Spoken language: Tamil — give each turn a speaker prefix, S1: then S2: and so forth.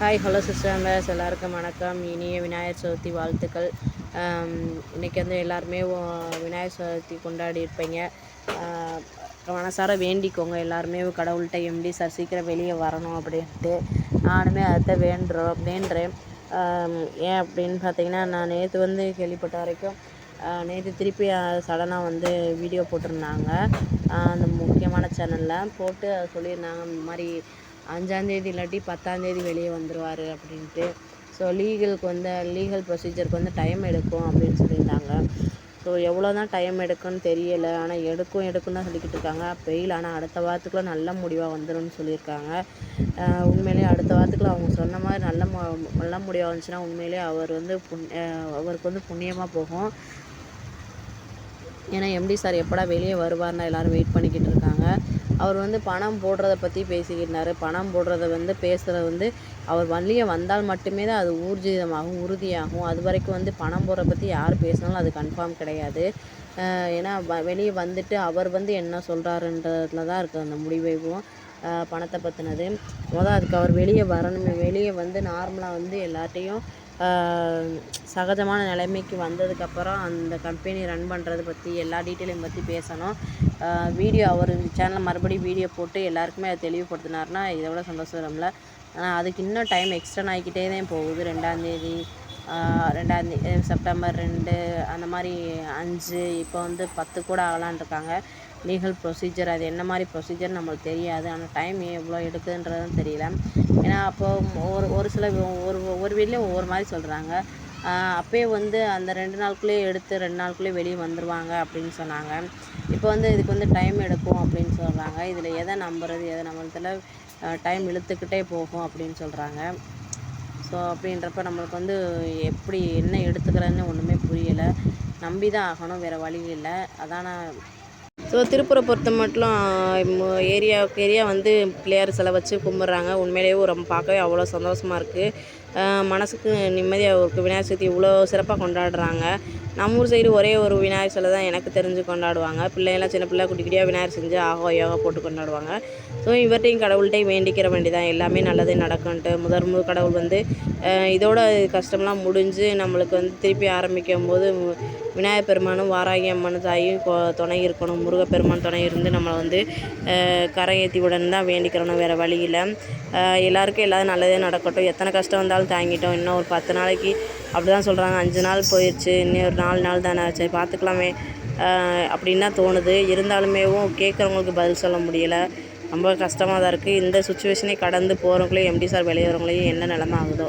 S1: ஹாய் ஹலோ சிஸ்டர்ஸ் எல்லாருக்கும் வணக்கம். இனிய விநாயகர் சதுர்த்தி வாழ்த்துக்கள். இன்றைக்கி வந்து எல்லாருமே விநாயகர் சதுர்த்தி கொண்டாடி இருப்பீங்க. மனசார வேண்டிக்கோங்க. எல்லாருமே கடவுள்கிட்ட எம்டி சார் சீக்கிரம் வெளியே வரணும் அப்படின்ட்டு நானுமே அதை வேண்டுறோம் வேண்டுறேன் ஏன் அப்படின்னு பார்த்தீங்கன்னா நான் நேற்று வந்து கேள்விப்பட்ட வரைக்கும் நேற்று திருப்பி சடனாக வந்து வீடியோ போட்டிருந்தாங்க. அந்த முக்கியமான சேனலில் போட்டு சொல்லியிருந்தாங்க. இந்த மாதிரி அஞ்சாந்தேதி இல்லாட்டி பத்தாந்தேதி வெளியே வந்துடுவார் அப்படின்ட்டு. ஸோ லீகலுக்கு வந்து லீகல் ப்ரொசீஜருக்கு வந்து டைம் எடுக்கும் அப்படின்னு சொல்லியிருந்தாங்க. ஸோ எவ்வளோ தான் டைம் எடுக்குன்னு தெரியலை. ஆனால் எடுக்கும் எடுக்கும் தான் சொல்லிக்கிட்டு இருக்காங்க. பெயில் ஆனால் அடுத்த வாரத்துக்குள்ளே நல்ல முடிவாக வந்துடும்னு சொல்லியிருக்காங்க. உண்மையிலேயே அடுத்த வாரத்துக்குள்ள அவங்க சொன்ன மாதிரி நல்ல மு- நல்ல முடிவாக வந்துச்சுன்னா உண்மையிலேயே அவர் வந்து புண் அவருக்கு வந்து புண்ணியமாக போகும். ஏன்னா எம்டி சார் எப்படா வெளியே வருவார்னா எல்லாரும் வெயிட் பண்ணிக்கிட்டு இருக்காங்க. அவர் வந்து பணம் போடுறத பற்றி பேசிக்கிட்டார். பணம் போடுறத வந்து பேசுகிறது வந்து அவர் வெளியே வந்தால் மட்டுமே தான் அது ஊர்ஜிதமாகும் உறுதியாகும். அது வரைக்கும் வந்து பணம் போடுறத பற்றி யார் பேசினாலும் அது கன்ஃபார்ம் கிடையாது. ஏன்னா வ- வெளியே வந்துட்டு அவர் வந்து என்ன சொல்கிறாருன்றதுல தான் இருக்குது அந்த முடிவையும் பணத்தை பற்றினது மொதல் அதுக்கு அவர் வெளியே வரணுமே வெளியே வந்து நார்மலாக வந்து எல்லார்ட்டையும் சகஜமான நிலைமைக்கு வந்ததுக்கப்புறம் அந்த கம்பெனி ரன் பண்ணுறதை பற்றி எல்லா டீட்டெயிலையும் பற்றி பேசணும். வீடியோ அவர் சேனலில் மறுபடியும் வீடியோ போட்டு எல்லாருக்குமே அதை தெளிவுபடுத்தினாருன்னா இதை விட சந்தோஷம் ஆனால் அதுக்கு இன்னும் டைம் எக்ஸ்டன் ஆகிக்கிட்டே தான் போகுது. ரெண்டாந்தேதி ரெண்டாந்தேதி செப்டம்பர் ரெண்டு அந்த மாதிரி அஞ்சு இப்போ வந்து பத்து கூட ஆகலான் இருக்காங்க. லீகல் ப்ரொசீஜர் அது என்ன மாதிரி ப்ரொசீஜர் நம்மளுக்கு தெரியாது. ஆனால் டைம் எவ்வளோ எடுக்குதுன்றதும் தெரியல. ஏன்னா அப்போ ஒரு ஒரு சில ஒரு ஒரு வீட்லேயும் ஒவ்வொரு மாதிரி சொல்கிறாங்க அப்பயே வந்து அந்த ரெண்டு நாளுக்குள்ளேயே எடுத்து ரெண்டு நாளுக்குள்ளேயே வெளியே வந்துடுவாங்க அப்படின்னு சொன்னாங்க. இப்போ வந்து இதுக்கு வந்து டைம் எடுக்கும் அப்படின்னு சொல்கிறாங்க இதில் எதை நம்புறது எதை நம்புறதுல டைம் இழுத்துக்கிட்டே போகும் அப்படின்னு சொல்கிறாங்க ஸோ அப்படின்றப்ப நம்மளுக்கு வந்து எப்படி என்ன எடுத்துக்கிறதுன்னு ஒன்றுமே புரியலை. நம்பி தான் ஆகணும் வேறு வழி இல்லை. அதான் நான் ஸோ திருப்பூரை பொறுத்த மட்டும் ஏரியாவுக்கு ஏரியா வந்து பிள்ளையார் சிலை வச்சு கும்பிட்றாங்க. உண்மையிலேயே ரொம்ப பார்க்கவே அவ்வளோ சந்தோஷமாக இருக்குது மனசுக்கு நிம்மதியாக இருக்குது விநாயகர் சதுர்த்தி இவ்வளோ சிறப்பாக கொண்டாடுறாங்க. நம்ம ஊர் சைடு ஒரே ஒரு விநாயகர் சிலை தான் எனக்கு தெரிஞ்சு கொண்டாடுவாங்க. பிள்ளைங்களாம் சின்ன பிள்ளை குட்டி குட்டியாக விநாயகர் செஞ்சு ஆகோ யோகா போட்டு கொண்டாடுவாங்க. ஸோ இவர்கிட்டையும் கடவுள்கிட்டையும் வேண்டிக்கிற வேண்டிதான். எல்லாமே நல்லதே நடக்கும்ன்ட்டு முதல் முதல் கடவுள் வந்து இதோட கஷ்டம்லாம் முடிஞ்சு நம்மளுக்கு வந்து திருப்பி ஆரம்பிக்கும் போது விநாயகர் பெருமானும் வாராகி அம்மன் தாயும் துணை இருக்கணும். முருகப்பெருமான் துணை இருந்து நம்மளை வந்து கரையேற்றி கரை தான் வேண்டிக்கிறணும். வேறு வழியில் எல்லாருக்கும் எல்லாரும் நல்லதே நடக்கட்டும். எத்தனை கஷ்டம் வந்தாலும் தாங்கிட்டோம். இன்னும் ஒரு பத்து நாளைக்கு அப்படி தான் சொல்கிறாங்க அஞ்சு நாள் போயிடுச்சு இன்னும் ஒரு நாலு நாள் தானே சரி பார்த்துக்கலாமே அப்படின்னா தோணுது? இருந்தாலுமேவும் கேட்குறவங்களுக்கு பதில் சொல்ல முடியலை. ரொம்ப கஷ்டமாக தான் இருக்குது இந்த சுச்சுவேஷனே கடந்து போகிறவங்களையும் எம்டி சார் வெளியே வரவங்களையும் என்ன நிலமை ஆகுதோ?